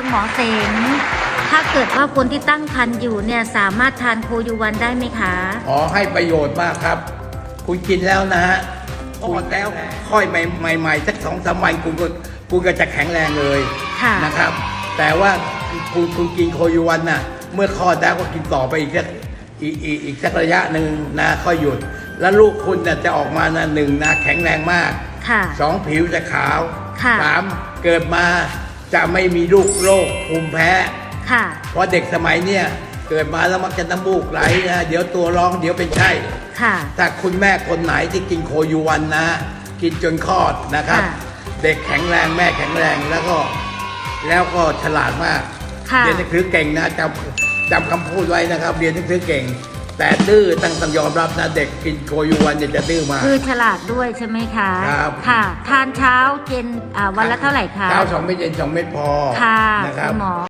คุณหมอเสงถ้าเกิดว่าคนที่ตั้งครรภ์อยู่เนี่ยสามารถทานโคยูวันได้ไหมคะขอให้ประโยชน์มากครับ คุณกินแล้วนะฮะคุณแล้วค่อยใหม่ๆสักสองสามวันคุณก็คุณก็จะแข็งแรงเลยค่ะ นะครับ แต่ว่าคุณคุณกินโคยูวันน่ะ เมื่อคลอดแล้วก็กินต่อไปอีกสักอีกอีกอีกสักระยะหนึ่งนะค่อยหยุด แล้วลูกคุณน่ะจะออกมานะหนึ่งนะแข็งแรงมากค่ะสองผิวจะขาวค่ะสามเกิดมา จะไม่มีลูกโรคภูมิแพ้ ค่ะ เพราะเด็กสมัยเนี่ยเกิดมาแล้วมักจะน้ำมูกไหลนะเดี๋ยวตัวร้องเดี๋ยวเป็นไข้ค่ะ ถ้าคุณแม่คนไหนที่กินโคยูวันนะ กินจนคลอดนะครับ ค่ะ เด็กแข็งแรงแม่แข็งแรงแล้วก็ แล้วก็ฉลาดมาก ค่ะ เรียนหนังสือเก่งนะจำจำคำพูดไว้นะครับ เรียนหนังสือเก่ง แต่ดื้อต้องต้องยอมรับนะเด็กกินโคยูวันเนี่ยจะดื้อมาก คือฉลาดด้วยใช่ไหมคะครับ ค่ะ ทานเช้าเย็นอ่าวันละเท่าไหร่คะเช้าสองเม็ดเย็นสองเม็ดพอค่ะนะครับ คุณหมอ